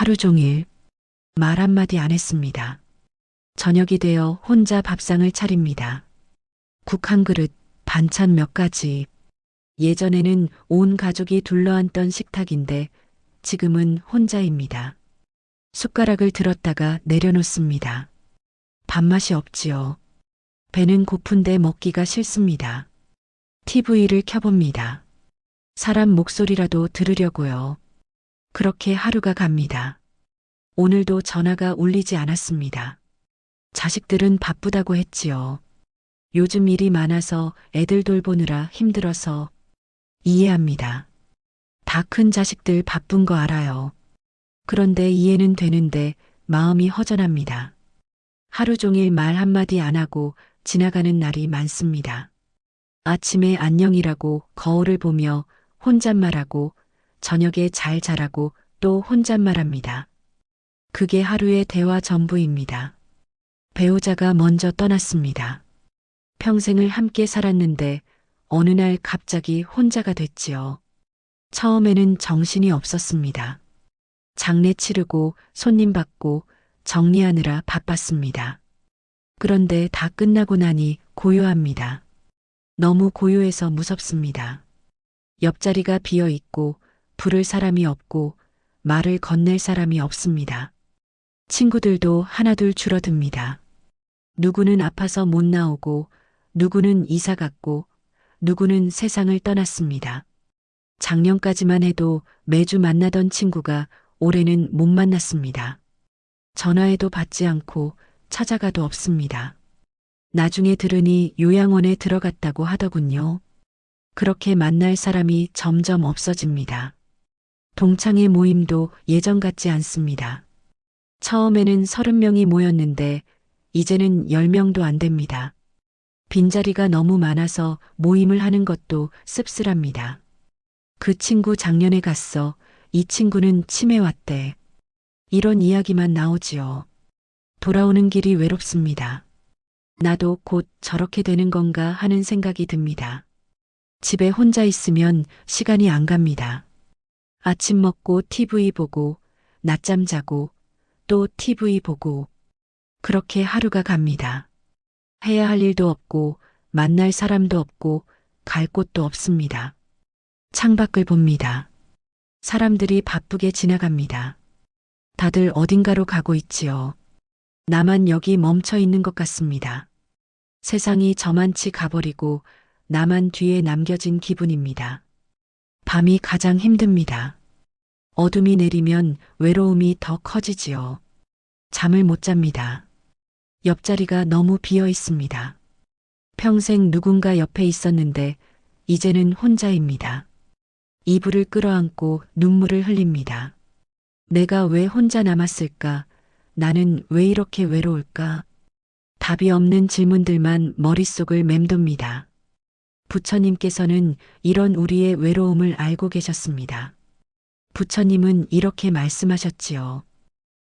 하루 종일 말 한마디 안 했습니다. 저녁이 되어 혼자 밥상을 차립니다. 국 한 그릇, 반찬 몇 가지. 예전에는 온 가족이 둘러앉던 식탁인데 지금은 혼자입니다. 숟가락을 들었다가 내려놓습니다. 밥맛이 없지요. 배는 고픈데 먹기가 싫습니다. TV를 켜봅니다. 사람 목소리라도 들으려고요. 그렇게 하루가 갑니다. 오늘도 전화가 울리지 않았습니다. 자식들은 바쁘다고 했지요. 요즘 일이 많아서 애들 돌보느라 힘들어서 이해합니다. 다 큰 자식들 바쁜 거 알아요. 그런데 이해는 되는데 마음이 허전합니다. 하루 종일 말 한마디 안 하고 지나가는 날이 많습니다. 아침에 안녕이라고 거울을 보며 혼잣말하고 저녁에 잘 자라고 또 혼잣말합니다. 그게 하루의 대화 전부입니다. 배우자가 먼저 떠났습니다. 평생을 함께 살았는데 어느 날 갑자기 혼자가 됐지요. 처음에는 정신이 없었습니다. 장례 치르고 손님 받고 정리하느라 바빴습니다. 그런데 다 끝나고 나니 고요합니다. 너무 고요해서 무섭습니다. 옆자리가 비어 있고 부를 사람이 없고 말을 건넬 사람이 없습니다. 친구들도 하나둘 줄어듭니다. 누구는 아파서 못 나오고 누구는 이사 갔고 누구는 세상을 떠났습니다. 작년까지만 해도 매주 만나던 친구가 올해는 못 만났습니다. 전화해도 받지 않고 찾아가도 없습니다. 나중에 들으니 요양원에 들어갔다고 하더군요. 그렇게 만날 사람이 점점 없어집니다. 동창회 모임도 예전 같지 않습니다. 처음에는 30명이 모였는데 이제는 10명도 안 됩니다. 빈자리가 너무 많아서 모임을 하는 것도 씁쓸합니다. 그 친구 작년에 갔어. 이 친구는 치매 왔대. 이런 이야기만 나오지요. 돌아오는 길이 외롭습니다. 나도 곧 저렇게 되는 건가 하는 생각이 듭니다. 집에 혼자 있으면 시간이 안 갑니다. 아침 먹고 TV 보고, 낮잠 자고, 또 TV 보고, 그렇게 하루가 갑니다. 해야 할 일도 없고, 만날 사람도 없고, 갈 곳도 없습니다. 창밖을 봅니다. 사람들이 바쁘게 지나갑니다. 다들 어딘가로 가고 있지요. 나만 여기 멈춰 있는 것 같습니다. 세상이 저만치 가버리고 나만 뒤에 남겨진 기분입니다. 밤이 가장 힘듭니다. 어둠이 내리면 외로움이 더 커지지요. 잠을 못 잡니다. 옆자리가 너무 비어 있습니다. 평생 누군가 옆에 있었는데 이제는 혼자입니다. 이불을 끌어안고 눈물을 흘립니다. 내가 왜 혼자 남았을까? 나는 왜 이렇게 외로울까? 답이 없는 질문들만 머릿속을 맴돕니다. 부처님께서는 이런 우리의 외로움을 알고 계셨습니다. 부처님은 이렇게 말씀하셨지요.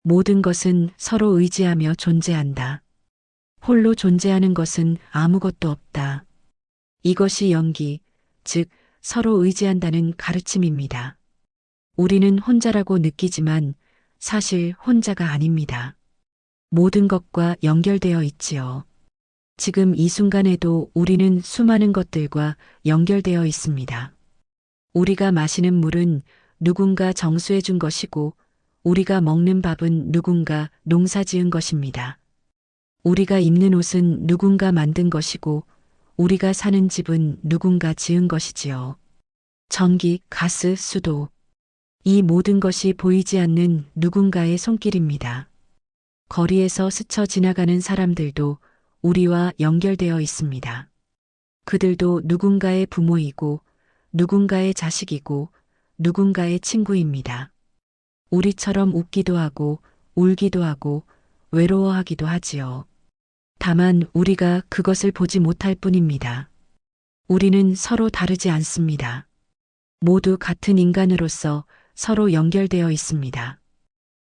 모든 것은 서로 의지하며 존재한다. 홀로 존재하는 것은 아무것도 없다. 이것이 연기, 즉, 서로 의지한다는 가르침입니다. 우리는 혼자라고 느끼지만 사실 혼자가 아닙니다. 모든 것과 연결되어 있지요. 지금 이 순간에도 우리는 수많은 것들과 연결되어 있습니다. 우리가 마시는 물은 누군가 정수해 준 것이고 우리가 먹는 밥은 누군가 농사 지은 것입니다. 우리가 입는 옷은 누군가 만든 것이고 우리가 사는 집은 누군가 지은 것이지요. 전기, 가스, 수도. 이 모든 것이 보이지 않는 누군가의 손길입니다. 거리에서 스쳐 지나가는 사람들도 우리와 연결되어 있습니다. 그들도 누군가의 부모이고 누군가의 자식이고 누군가의 친구입니다. 우리처럼 웃기도 하고 울기도 하고 외로워하기도 하지요. 다만 우리가 그것을 보지 못할 뿐입니다. 우리는 서로 다르지 않습니다. 모두 같은 인간으로서 서로 연결되어 있습니다.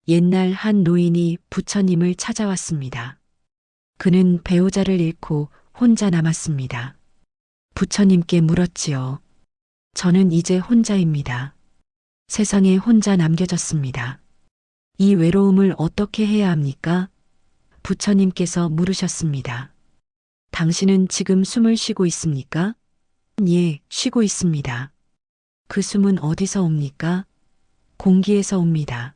옛날 한 노인이 부처님을 찾아왔습니다. 그는 배우자를 잃고 혼자 남았습니다. 부처님께 물었지요. 저는 이제 혼자입니다. 세상에 혼자 남겨졌습니다. 이 외로움을 어떻게 해야 합니까? 부처님께서 물으셨습니다. 당신은 지금 숨을 쉬고 있습니까? 예, 쉬고 있습니다. 그 숨은 어디서 옵니까? 공기에서 옵니다.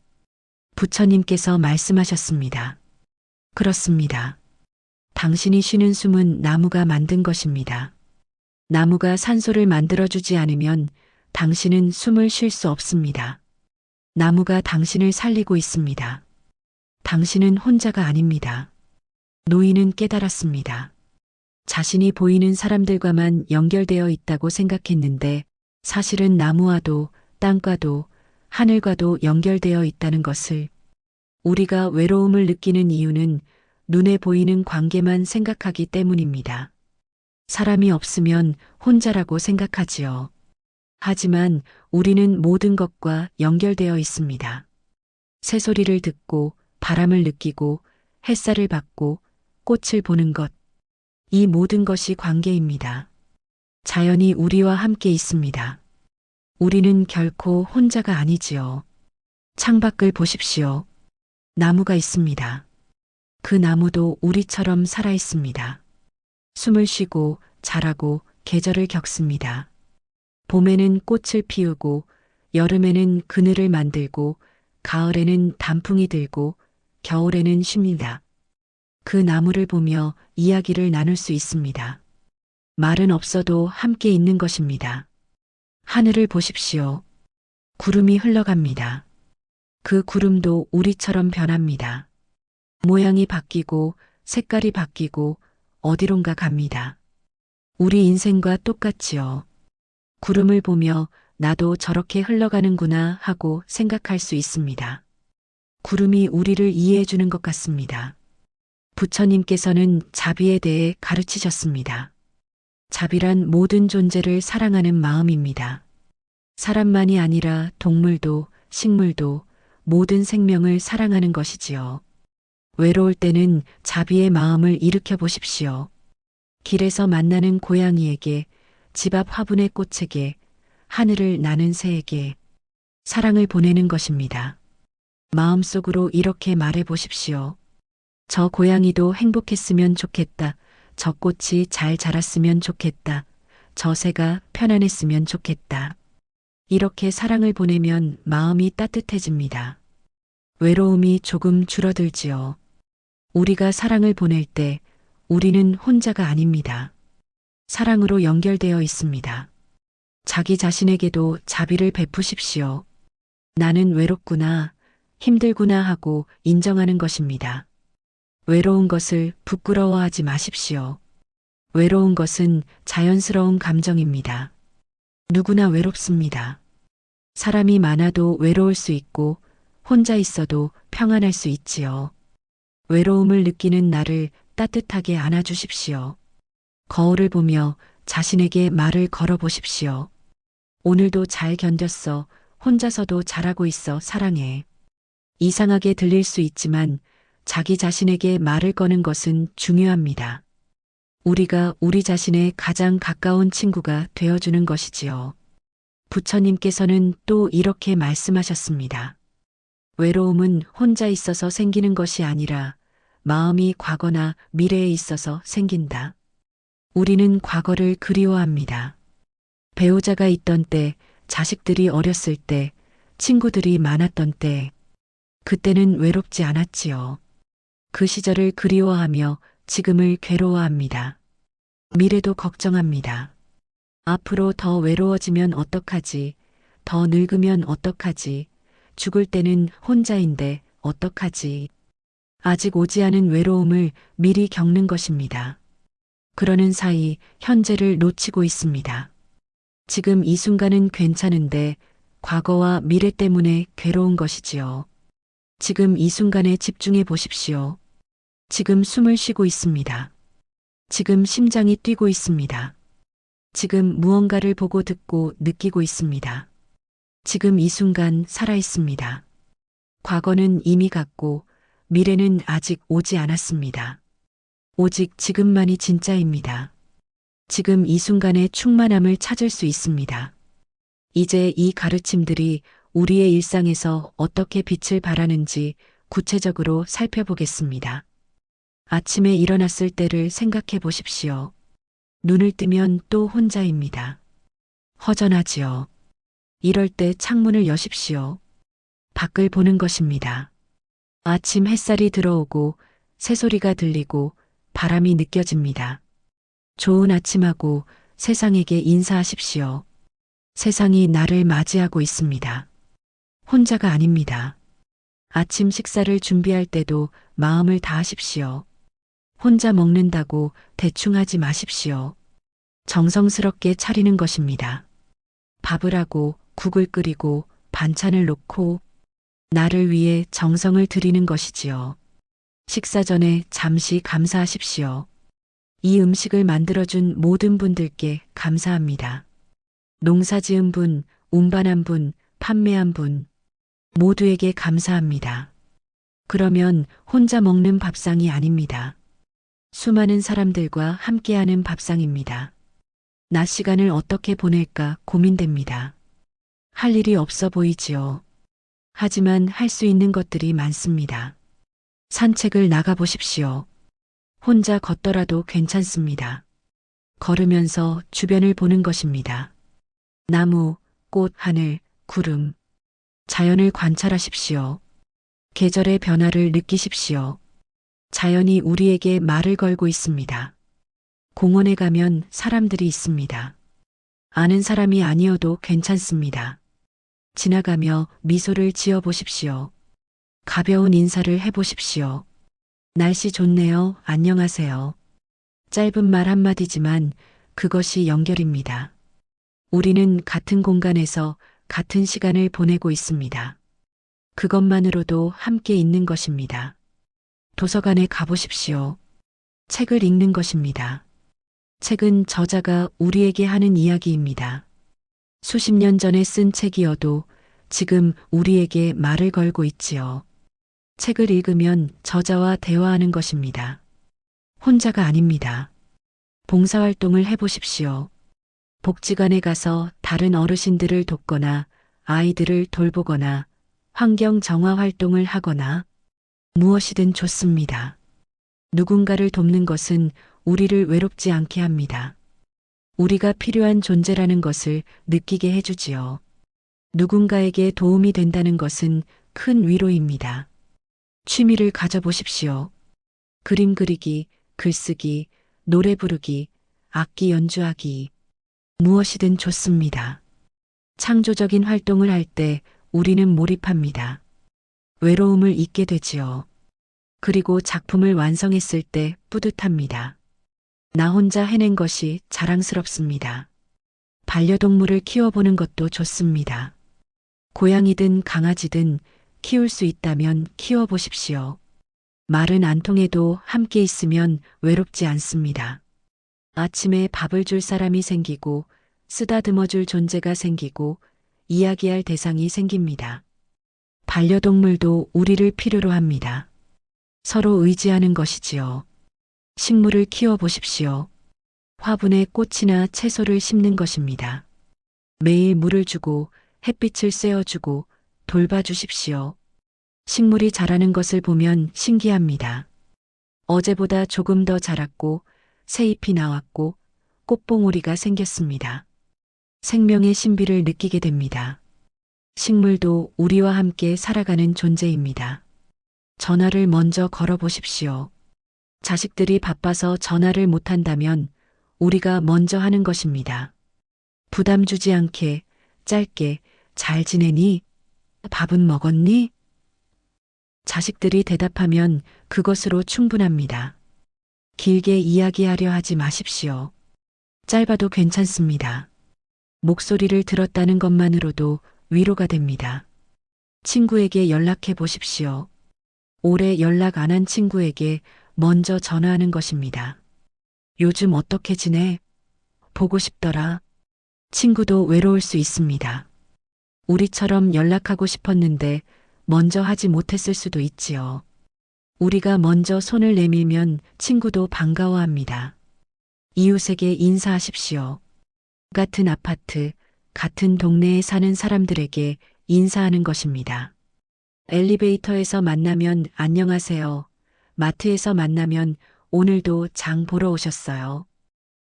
부처님께서 말씀하셨습니다. 그렇습니다. 당신이 쉬는 숨은 나무가 만든 것입니다. 나무가 산소를 만들어주지 않으면 당신은 숨을 쉴 수 없습니다. 나무가 당신을 살리고 있습니다. 당신은 혼자가 아닙니다. 노인은 깨달았습니다. 자신이 보이는 사람들과만 연결되어 있다고 생각했는데 사실은 나무와도 땅과도 하늘과도 연결되어 있다는 것을 우리가 외로움을 느끼는 이유는 눈에 보이는 관계만 생각하기 때문입니다. 사람이 없으면 혼자라고 생각하지요. 하지만 우리는 모든 것과 연결되어 있습니다. 새소리를 듣고 바람을 느끼고 햇살을 받고 꽃을 보는 것. 이 모든 것이 관계입니다. 자연이 우리와 함께 있습니다. 우리는 결코 혼자가 아니지요. 창밖을 보십시오. 나무가 있습니다. 그 나무도 우리처럼 살아 있습니다. 숨을 쉬고 자라고 계절을 겪습니다. 봄에는 꽃을 피우고 여름에는 그늘을 만들고 가을에는 단풍이 들고 겨울에는 쉽니다. 그 나무를 보며 이야기를 나눌 수 있습니다. 말은 없어도 함께 있는 것입니다. 하늘을 보십시오. 구름이 흘러갑니다. 그 구름도 우리처럼 변합니다. 모양이 바뀌고 색깔이 바뀌고 어디론가 갑니다. 우리 인생과 똑같지요. 구름을 보며 나도 저렇게 흘러가는구나 하고 생각할 수 있습니다. 구름이 우리를 이해해 주는 것 같습니다. 부처님께서는 자비에 대해 가르치셨습니다. 자비란 모든 존재를 사랑하는 마음입니다. 사람만이 아니라 동물도 식물도 모든 생명을 사랑하는 것이지요. 외로울 때는 자비의 마음을 일으켜 보십시오. 길에서 만나는 고양이에게, 집 앞 화분의 꽃에게, 하늘을 나는 새에게 사랑을 보내는 것입니다. 마음속으로 이렇게 말해 보십시오. 저 고양이도 행복했으면 좋겠다. 저 꽃이 잘 자랐으면 좋겠다. 저 새가 편안했으면 좋겠다. 이렇게 사랑을 보내면 마음이 따뜻해집니다. 외로움이 조금 줄어들지요. 우리가 사랑을 보낼 때 우리는 혼자가 아닙니다. 사랑으로 연결되어 있습니다. 자기 자신에게도 자비를 베푸십시오. 나는 외롭구나, 힘들구나 하고 인정하는 것입니다. 외로운 것을 부끄러워하지 마십시오. 외로운 것은 자연스러운 감정입니다. 누구나 외롭습니다. 사람이 많아도 외로울 수 있고 혼자 있어도 평안할 수 있지요. 외로움을 느끼는 나를 따뜻하게 안아주십시오. 거울을 보며 자신에게 말을 걸어보십시오. 오늘도 잘 견뎠어. 혼자서도 잘하고 있어. 사랑해. 이상하게 들릴 수 있지만 자기 자신에게 말을 거는 것은 중요합니다. 우리가 우리 자신의 가장 가까운 친구가 되어주는 것이지요. 부처님께서는 또 이렇게 말씀하셨습니다. 외로움은 혼자 있어서 생기는 것이 아니라 마음이 과거나 미래에 있어서 생긴다. 우리는 과거를 그리워합니다. 배우자가 있던 때, 자식들이 어렸을 때, 친구들이 많았던 때, 그때는 외롭지 않았지요. 그 시절을 그리워하며 지금을 괴로워합니다. 미래도 걱정합니다. 앞으로 더 외로워지면 어떡하지? 더 늙으면 어떡하지? 죽을 때는 혼자인데 어떡하지? 아직 오지 않은 외로움을 미리 겪는 것입니다. 그러는 사이 현재를 놓치고 있습니다. 지금 이 순간은 괜찮은데 과거와 미래 때문에 괴로운 것이지요. 지금 이 순간에 집중해 보십시오. 지금 숨을 쉬고 있습니다. 지금 심장이 뛰고 있습니다. 지금 무언가를 보고 듣고 느끼고 있습니다. 지금 이 순간 살아 있습니다. 과거는 이미 갔고 미래는 아직 오지 않았습니다. 오직 지금만이 진짜입니다. 지금 이 순간의 충만함을 찾을 수 있습니다. 이제 이 가르침들이 우리의 일상에서 어떻게 빛을 발하는지 구체적으로 살펴보겠습니다. 아침에 일어났을 때를 생각해 보십시오. 눈을 뜨면 또 혼자입니다. 허전하지요. 이럴 때 창문을 여십시오. 밖을 보는 것입니다. 아침 햇살이 들어오고 새소리가 들리고 바람이 느껴집니다. 좋은 아침하고 세상에게 인사하십시오. 세상이 나를 맞이하고 있습니다. 혼자가 아닙니다. 아침 식사를 준비할 때도 마음을 다하십시오. 혼자 먹는다고 대충 하지 마십시오. 정성스럽게 차리는 것입니다. 밥을 하고 국을 끓이고 반찬을 놓고 나를 위해 정성을 들이는 것이지요. 식사 전에 잠시 감사하십시오. 이 음식을 만들어준 모든 분들께 감사합니다. 농사 지은 분, 운반한 분, 판매한 분, 모두에게 감사합니다. 그러면 혼자 먹는 밥상이 아닙니다. 수많은 사람들과 함께하는 밥상입니다. 낮 시간을 어떻게 보낼까 고민됩니다. 할 일이 없어 보이지요. 하지만 할 수 있는 것들이 많습니다. 산책을 나가 보십시오. 혼자 걷더라도 괜찮습니다. 걸으면서 주변을 보는 것입니다. 나무, 꽃, 하늘, 구름. 자연을 관찰하십시오. 계절의 변화를 느끼십시오. 자연이 우리에게 말을 걸고 있습니다. 공원에 가면 사람들이 있습니다. 아는 사람이 아니어도 괜찮습니다. 지나가며 미소를 지어 보십시오. 가벼운 인사를 해 보십시오. 날씨 좋네요. 안녕하세요. 짧은 말 한마디지만 그것이 연결입니다. 우리는 같은 공간에서 같은 시간을 보내고 있습니다. 그것만으로도 함께 있는 것입니다. 도서관에 가보십시오. 책을 읽는 것입니다. 책은 저자가 우리에게 하는 이야기입니다. 수십 년 전에 쓴 책이어도 지금 우리에게 말을 걸고 있지요. 책을 읽으면 저자와 대화하는 것입니다. 혼자가 아닙니다. 봉사활동을 해보십시오. 복지관에 가서 다른 어르신들을 돕거나 아이들을 돌보거나 환경 정화 활동을 하거나 무엇이든 좋습니다. 누군가를 돕는 것은 우리를 외롭지 않게 합니다. 우리가 필요한 존재라는 것을 느끼게 해주지요. 누군가에게 도움이 된다는 것은 큰 위로입니다. 취미를 가져보십시오. 그림 그리기, 글쓰기, 노래 부르기, 악기 연주하기. 무엇이든 좋습니다. 창조적인 활동을 할 때 우리는 몰입합니다. 외로움을 잊게 되지요. 그리고 작품을 완성했을 때 뿌듯합니다. 나 혼자 해낸 것이 자랑스럽습니다. 반려동물을 키워보는 것도 좋습니다. 고양이든 강아지든 키울 수 있다면 키워보십시오. 말은 안 통해도 함께 있으면 외롭지 않습니다. 아침에 밥을 줄 사람이 생기고 쓰다듬어 줄 존재가 생기고 이야기할 대상이 생깁니다. 반려동물도 우리를 필요로 합니다. 서로 의지하는 것이지요. 식물을 키워 보십시오. 화분에 꽃이나 채소를 심는 것입니다. 매일 물을 주고 햇빛을 쐬어주고 돌봐주십시오. 식물이 자라는 것을 보면 신기합니다. 어제보다 조금 더 자랐고 새 잎이 나왔고 꽃봉오리가 생겼습니다. 생명의 신비를 느끼게 됩니다. 식물도 우리와 함께 살아가는 존재입니다. 전화를 먼저 걸어 보십시오. 자식들이 바빠서 전화를 못한다면 우리가 먼저 하는 것입니다. 부담 주지 않게 짧게 잘 지내니? 밥은 먹었니? 자식들이 대답하면 그것으로 충분합니다. 길게 이야기하려 하지 마십시오. 짧아도 괜찮습니다. 목소리를 들었다는 것만으로도 위로가 됩니다. 친구에게 연락해 보십시오. 오래 연락 안 한 친구에게 먼저 전화하는 것입니다. 요즘 어떻게 지내? 보고 싶더라. 친구도 외로울 수 있습니다. 우리처럼 연락하고 싶었는데 먼저 하지 못했을 수도 있지요. 우리가 먼저 손을 내밀면 친구도 반가워합니다. 이웃에게 인사하십시오. 같은 아파트, 같은 동네에 사는 사람들에게 인사하는 것입니다. 엘리베이터에서 만나면 안녕하세요. 마트에서 만나면 오늘도 장 보러 오셨어요.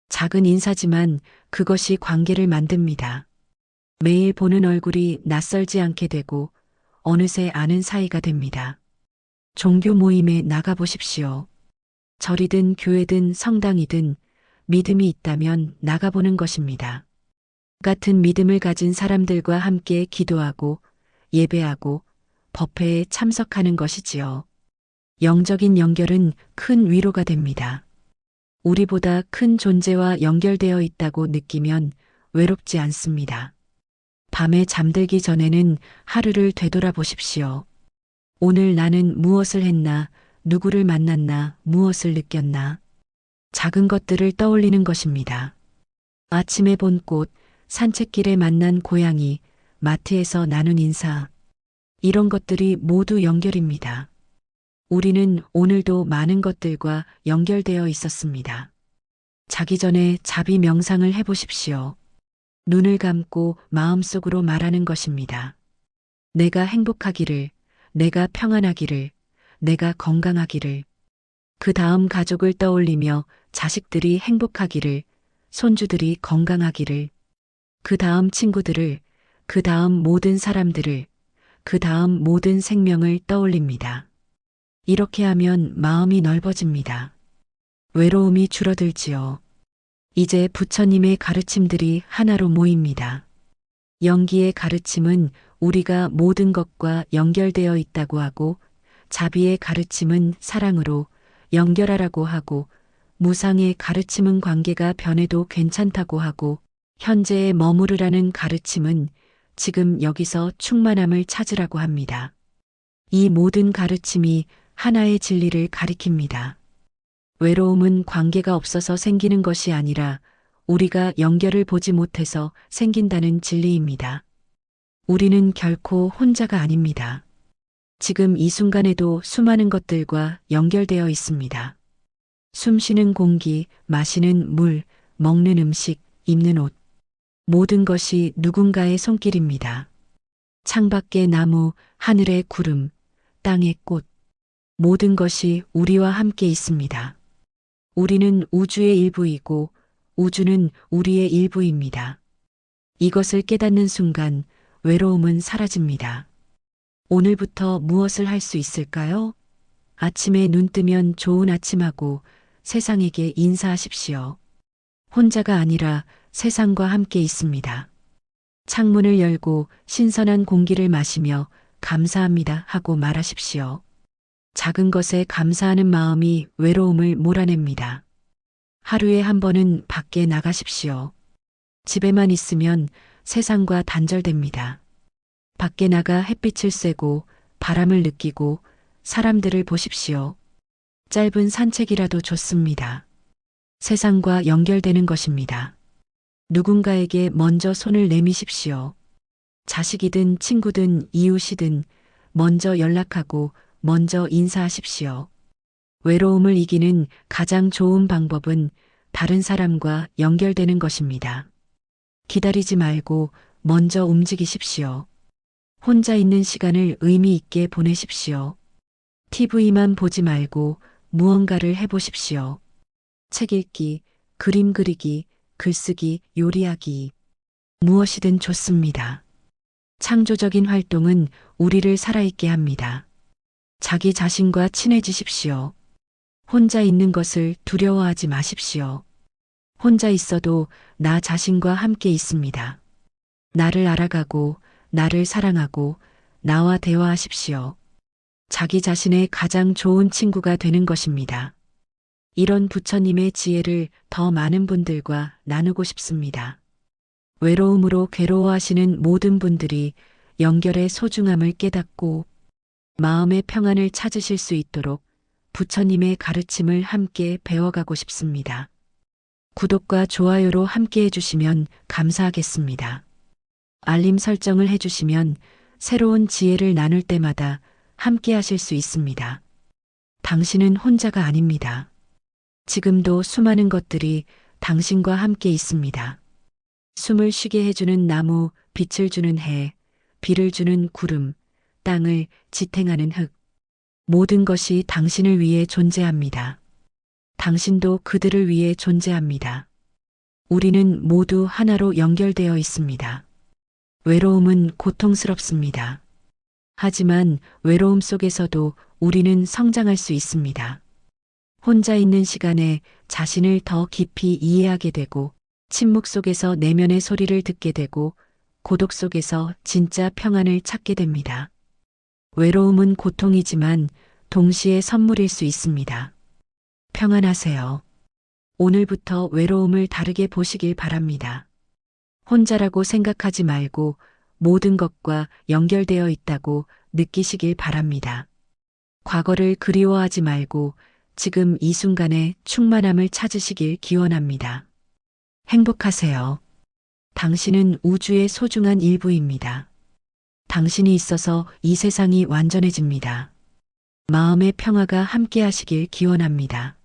작은 인사지만 그것이 관계를 만듭니다. 매일 보는 얼굴이 낯설지 않게 되고 어느새 아는 사이가 됩니다. 종교 모임에 나가보십시오. 절이든 교회든 성당이든 믿음이 있다면 나가보는 것입니다. 같은 믿음을 가진 사람들과 함께 기도하고 예배하고 법회에 참석하는 것이지요. 영적인 연결은 큰 위로가 됩니다. 우리보다 큰 존재와 연결되어 있다고 느끼면 외롭지 않습니다. 밤에 잠들기 전에는 하루를 되돌아보십시오. 오늘 나는 무엇을 했나, 누구를 만났나, 무엇을 느꼈나. 작은 것들을 떠올리는 것입니다. 아침에 본 꽃, 산책길에 만난 고양이, 마트에서 나눈 인사. 이런 것들이 모두 연결입니다. 우리는 오늘도 많은 것들과 연결되어 있었습니다. 자기 전에 자비 명상을 해보십시오. 눈을 감고 마음속으로 말하는 것입니다. 내가 행복하기를, 내가 평안하기를, 내가 건강하기를. 그 다음 가족을 떠올리며 자식들이 행복하기를, 손주들이 건강하기를. 그 다음 친구들을, 그 다음 모든 사람들을, 그 다음 모든 생명을 떠올립니다. 이렇게 하면 마음이 넓어집니다. 외로움이 줄어들지요. 이제 부처님의 가르침들이 하나로 모입니다. 영기의 가르침은 우리가 모든 것과 연결되어 있다고 하고, 자비의 가르침은 사랑으로 연결하라고 하고, 무상의 가르침은 관계가 변해도 괜찮다고 하고, 현재에 머무르라는 가르침은 지금 여기서 충만함을 찾으라고 합니다. 이 모든 가르침이 하나의 진리를 가리킵니다. 외로움은 관계가 없어서 생기는 것이 아니라 우리가 연결을 보지 못해서 생긴다는 진리입니다. 우리는 결코 혼자가 아닙니다. 지금 이 순간에도 수많은 것들과 연결되어 있습니다. 숨 쉬는 공기, 마시는 물, 먹는 음식, 입는 옷. 모든 것이 누군가의 손길입니다. 창밖의 나무, 하늘의 구름, 땅의 꽃. 모든 것이 우리와 함께 있습니다. 우리는 우주의 일부이고 우주는 우리의 일부입니다. 이것을 깨닫는 순간 외로움은 사라집니다. 오늘부터 무엇을 할 수 있을까요? 아침에 눈 뜨면 좋은 아침하고 세상에게 인사하십시오. 혼자가 아니라 세상과 함께 있습니다. 창문을 열고 신선한 공기를 마시며 감사합니다 하고 말하십시오. 작은 것에 감사하는 마음이 외로움을 몰아냅니다. 하루에 한 번은 밖에 나가십시오. 집에만 있으면 세상과 단절됩니다. 밖에 나가 햇빛을 쐬고 바람을 느끼고 사람들을 보십시오. 짧은 산책이라도 좋습니다. 세상과 연결되는 것입니다. 누군가에게 먼저 손을 내미십시오. 자식이든 친구든 이웃이든 먼저 연락하고 먼저 인사하십시오. 외로움을 이기는 가장 좋은 방법은 다른 사람과 연결되는 것입니다. 기다리지 말고 먼저 움직이십시오. 혼자 있는 시간을 의미 있게 보내십시오. TV만 보지 말고 무언가를 해보십시오. 책 읽기, 그림 그리기, 글쓰기, 요리하기. 무엇이든 좋습니다. 창조적인 활동은 우리를 살아있게 합니다. 자기 자신과 친해지십시오. 혼자 있는 것을 두려워하지 마십시오. 혼자 있어도 나 자신과 함께 있습니다. 나를 알아가고, 나를 사랑하고, 나와 대화하십시오. 자기 자신의 가장 좋은 친구가 되는 것입니다. 이런 부처님의 지혜를 더 많은 분들과 나누고 싶습니다. 외로움으로 괴로워하시는 모든 분들이 연결의 소중함을 깨닫고 마음의 평안을 찾으실 수 있도록 부처님의 가르침을 함께 배워가고 싶습니다. 구독과 좋아요로 함께 해주시면 감사하겠습니다. 알림 설정을 해주시면 새로운 지혜를 나눌 때마다 함께 하실 수 있습니다. 당신은 혼자가 아닙니다. 지금도 수많은 것들이 당신과 함께 있습니다. 숨을 쉬게 해주는 나무, 빛을 주는 해, 비를 주는 구름, 땅을 지탱하는 흙. 모든 것이 당신을 위해 존재합니다. 당신도 그들을 위해 존재합니다. 우리는 모두 하나로 연결되어 있습니다. 외로움은 고통스럽습니다. 하지만 외로움 속에서도 우리는 성장할 수 있습니다. 혼자 있는 시간에 자신을 더 깊이 이해하게 되고, 침묵 속에서 내면의 소리를 듣게 되고, 고독 속에서 진짜 평안을 찾게 됩니다. 외로움은 고통이지만 동시에 선물일 수 있습니다. 평안하세요. 오늘부터 외로움을 다르게 보시길 바랍니다. 혼자라고 생각하지 말고 모든 것과 연결되어 있다고 느끼시길 바랍니다. 과거를 그리워하지 말고 지금 이 순간에 충만함을 찾으시길 기원합니다. 행복하세요. 당신은 우주의 소중한 일부입니다. 당신이 있어서 이 세상이 완전해집니다. 마음의 평화가 함께 하시길 기원합니다.